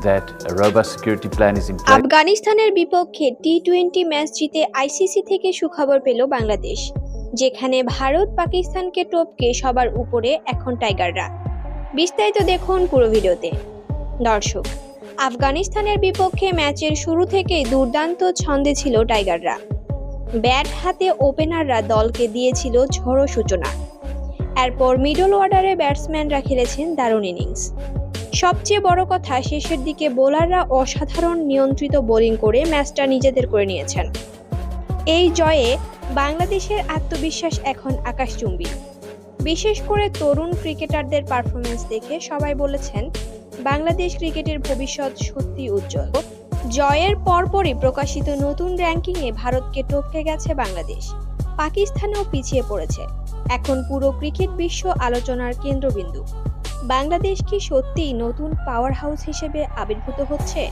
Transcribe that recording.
that a robust security plan is in place. আফগানিস্তানের বিপক্ষে T twenty match জিতে ICC থেকে সুখবর পেল বাংলাদেশ, যেখানে ভারত পাকিস্তানকে টপকে সবার উপরে এখন টাইগাররা। বিস্তারিত দেখুন পুরো ভিডিওতে। দর্শক, আফগানিস্তানের বিপক্ষে ম্যাচের শুরু থেকেই দুর্দান্ত ছন্দে ছিল টাইগাররা। ব্যাট হাতে ওপেনাররা দলকে দিয়েছিল ঝড়ো সূচনা। এরপর মিডল অর্ডারে ব্যাটসম্যানরা খেলেছেন দারুণ ইনিংস। সবচেয়ে বড় কথা, শেষের দিকে বোলাররা অসাধারণ নিয়ন্ত্রিত বোলিং করে ম্যাচটা নিজেদের করে নিয়েছেন। এই জয়ে বাংলাদেশের আত্মবিশ্বাস এখন আকাশচুম্বী। বিশেষ করে তরুণ ক্রিকেটারদের পারফরমেন্স দেখে সবাই বলেছেন, বাংলাদেশ ক্রিকেটের ভবিষ্যৎ সত্যি উজ্জ্বল। জয়ের পরপরই প্রকাশিত নতুন র্যাঙ্কিংয়ে ভারতকে টপকে গেছে বাংলাদেশ। পাকিস্তানেও পিছিয়ে পড়েছে। এখন পুরো ক্রিকেট বিশ্ব আলোচনার কেন্দ্রবিন্দু। বাংলাদেশ কি সত্যিই নতুন পাওয়ার হাউস হিসেবে আবির্ভূত হচ্ছে?